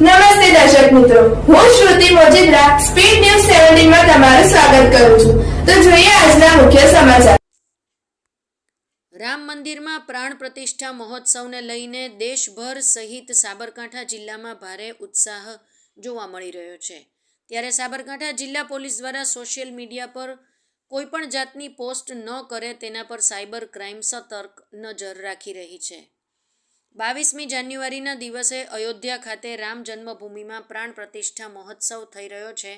નમસ્તે દર્શક મિત્રો. હું શ્રુતિ મોજીદ્રા સ્પીડ ન્યૂઝ સેવન્ટીનમાં તમારું સ્વાગત કરું છું. તો જોઈએ આજના મુખ્ય સમાચાર. રામ મંદિરમાં પ્રાણ પ્રતિષ્ઠા મહોત્સવને લઈને દેશભર સહિત સાબરકાંઠા જિલ્લામાં ભારે ઉત્સાહ જોવા મળી રહ્યો છે. ત્યારે સાબરકાંઠા જિલ્લા પોલીસ દ્વારા સોશિયલ મીડિયા પર કોઈપણ જાતની પોસ્ટ ન કરે તેના પર સાયબર ક્રાઇમ સતર્ક નજર રાખી રહી છે. બાવીસમી જાન્યુઆરીના દિવસે અયોધ્યા ખાતે રામ જન્મભૂમિમાં પ્રાણ પ્રતિષ્ઠા મહોત્સવ થઈ રહ્યો છે.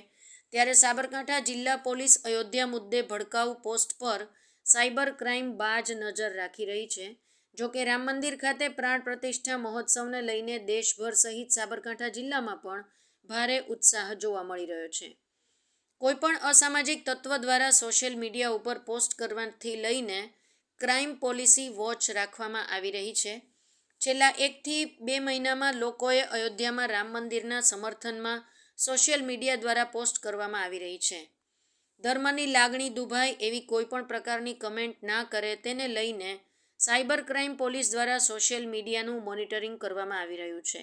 ત્યારે સાબરકાંઠા જિલ્લા પોલીસ અયોધ્યા મુદ્દે ભડકાઉ પોસ્ટ પર સાયબર ક્રાઇમ બાજ નજર રાખી રહી છે. જો કે રામ મંદિર ખાતે પ્રાણ પ્રતિષ્ઠા મહોત્સવને લઈને દેશભર સહિત સાબરકાંઠા જિલ્લામાં પણ ભારે ઉત્સાહ જોવા મળી રહ્યો છે. કોઈપણ અસામાજિક તત્વ દ્વારા સોશિયલ મીડિયા ઉપર પોસ્ટ કરવાથી લઈને ક્રાઇમ પોલિસી વોચ રાખવામાં આવી રહી છે. છેલ્લા એકથી બે મહિનામાં લોકોએ અયોધ્યામાં રામ મંદિરના સમર્થનમાં સોશિયલ મીડિયા દ્વારા પોસ્ટ કરવામાં આવી રહી છે. ધર્મની લાગણી દુભાય એવી કોઈપણ પ્રકારની કમેન્ટ ના કરે તેને લઈને સાયબર ક્રાઇમ પોલીસ દ્વારા સોશિયલ મીડિયાનું મોનિટરિંગ કરવામાં આવી રહ્યું છે.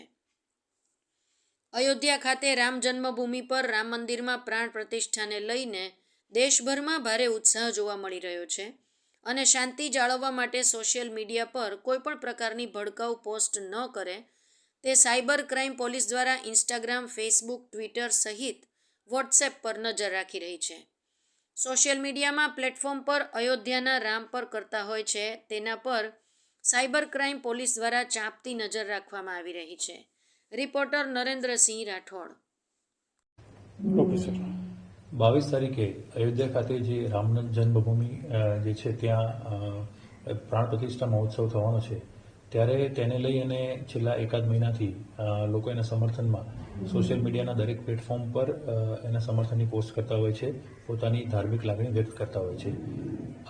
અયોધ્યા ખાતે રામ જન્મભૂમિ પર રામ મંદિરમાં પ્રાણ પ્રતિષ્ઠાને લઈને દેશભરમાં ભારે ઉત્સાહ જોવા મળી રહ્યો છે. અને શાંતિ જાળવવા માટે સોશિયલ મીડિયા પર કોઈપણ પ્રકારની ભડકાઉ પોસ્ટ ન કરે, તે સાયબર ક્રાઇમ પોલીસ દ્વારા ઇન્સ્ટાગ્રામ, ફેસબુક, ટ્વિટર સહિત વોટ્સએપ પર નજર રાખી રહી છે. સોશિયલ મીડિયામાં પ્લેટફોર્મ પર અયોધ્યાના રામ પર કરતા હોય છે, તેના પર સાયબર ક્રાઇમ પોલીસ દ્વારા ચાંપતી નજર રાખવામાં આવી રહી છે. Reporter Narendrasinh Rathod. Okay, sir. બાવીસ તારીખે અયોધ્યા ખાતે જે રામ જન્મભૂમિ જે છે ત્યાં પ્રાણ પ્રતિષ્ઠા મહોત્સવ થવાનો છે, ત્યારે તેને લઈ અને છેલ્લા એકાદ મહિનાથી લોકો એના સમર્થનમાં સોશિયલ મીડિયાના દરેક પ્લેટફોર્મ પર એના સમર્થનની પોસ્ટ કરતા હોય છે, પોતાની ધાર્મિક લાગણી વ્યક્ત કરતા હોય છે.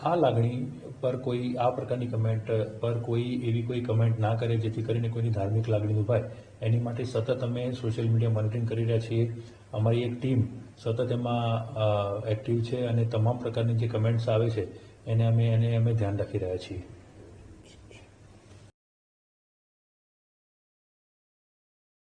આ લાગણી પર કોઈ, આ પ્રકારની કમેન્ટ પર કોઈ એવી કોઈ કમેન્ટ ના કરે જેથી કરીને કોઈની ધાર્મિક લાગણી દુભાય. એની માટે સતત અમે સોશિયલ મીડિયા મોનિટરિંગ કરી રહ્યા છીએ. અમારી એક ટીમ સતત એમાં એક્ટિવ છે અને તમામ પ્રકારની જે કમેન્ટ્સ આવે છે, એને અમે એને અમે ધ્યાન રાખી રહ્યા છીએ.